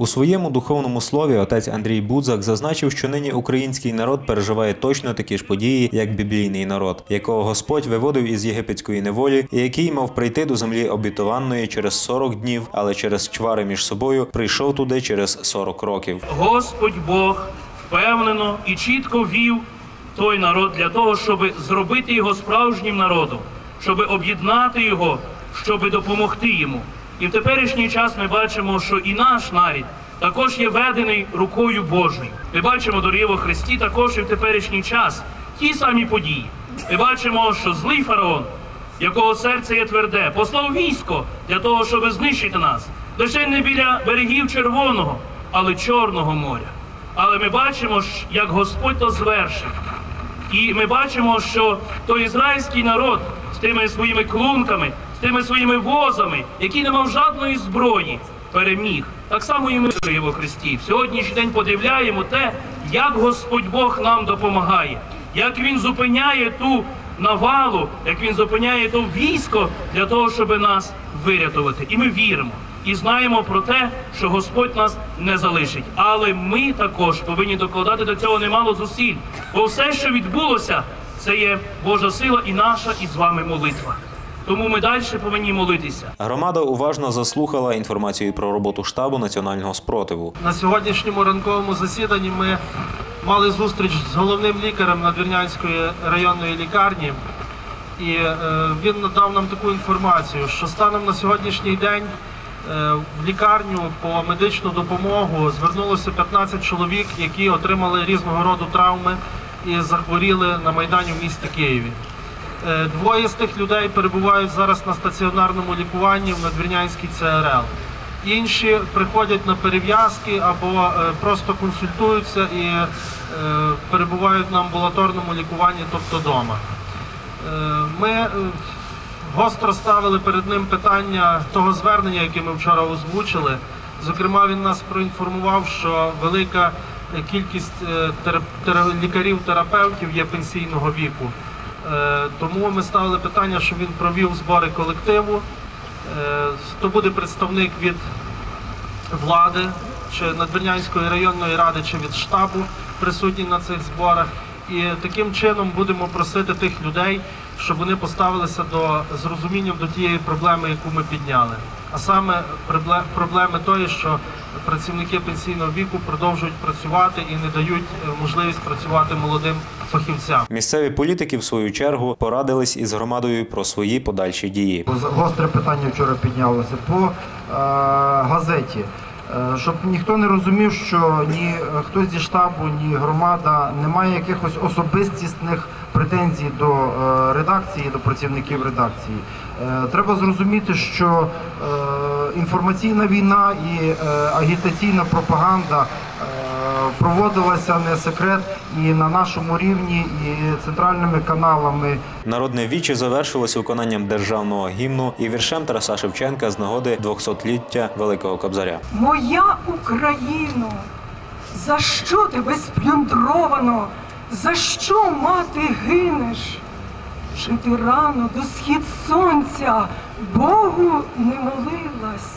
У своєму духовному слові отець Андрій Будзак зазначив, що нині український народ переживає точно такі ж події, як біблійний народ, якого Господь виводив із єгипетської неволі, і який мав прийти до землі обітованої через 40 днів, але через чвари між собою прийшов туди через 40 років. Господь Бог впевнено і чітко вів той народ для того, щоб зробити його справжнім народом, щоб об'єднати його, щоб допомогти йому. І в теперішній час ми бачимо, що і наш нарід також є ведений рукою Божою. Ми бачимо, дорогі во Христі, також і в теперішній час ті самі події. Ми бачимо, що злий фараон, якого серце є тверде, послав військо для того, щоб знищити нас. Лише не біля берегів Червоного, але Чорного моря. Але ми бачимо, як Господь то звершив. І ми бачимо, що той ізраїльський народ з тими своїми клунками, тими своїми возами, який не мав жодної зброї, переміг. Так само і ми во Христі. В сьогоднішній день подивляємо те, як Господь Бог нам допомагає, як Він зупиняє ту навалу, як Він зупиняє то військо для того, щоб нас вирятувати. І ми віримо. І знаємо про те, що Господь нас не залишить. Але ми також повинні докладати до цього немало зусиль. Бо все, що відбулося, це є Божа сила і наша, і з вами молитва. Тому ми далі повинні молитися. Громада уважно заслухала інформацію про роботу штабу національного спротиву. На сьогоднішньому ранковому засіданні ми мали зустріч з головним лікарем Надвірнянської районної лікарні, і е, він надав нам таку інформацію, що станом на сьогоднішній день е, в лікарню по медичну допомогу звернулося 15 чоловік, які отримали різного роду травми і захворіли на майдані в місті Києві. Е, Двоє з тих людей перебувають зараз на стаціонарному лікуванні в Надвірнянській ЦРЛ. Інші приходять на перев'язки або е, просто консультуються і е, перебувають на амбулаторному лікуванні, тобто вдома. Ми гостро ставили перед ним питання того звернення, яке ми вчора озвучили. Зокрема, він нас проінформував, що велика кількість терап- тера- лікарів-терапевтів є пенсійного віку. Е, Тому ми ставили питання, щоб він провів збори колективу. Е, То буде представник від влади чи Надвірнянської районної ради, чи від штабу присутній на цих зборах. І таким чином будемо просити тих людей, щоб вони поставилися до з розумінням до тієї проблеми, яку ми підняли. А саме пробле- проблеми тої, що працівники пенсійного віку продовжують працювати і не дають е, можливість працювати молодим фахівцям. Місцеві політики, в свою чергу, порадились із громадою про свої подальші дії. Гостре питання вчора піднялося по е, газеті. Е, Щоб ніхто не розумів, що ні е, хтось зі штабу, ні громада не має якихось особистісних претензій до е, редакції, до працівників редакції. Треба зрозуміти, що інформаційна війна і агітаційна пропаганда проводилася не секрет і на нашому рівні, і центральними каналами. Народне віче завершилось виконанням державного гімну і віршем Тараса Шевченка з нагоди 200-ліття Великого Кобзаря. Моя Україно, за що тебе сплюндровано? За що мати гинеш? Чи ти рано до схід сонця Богу не молилась?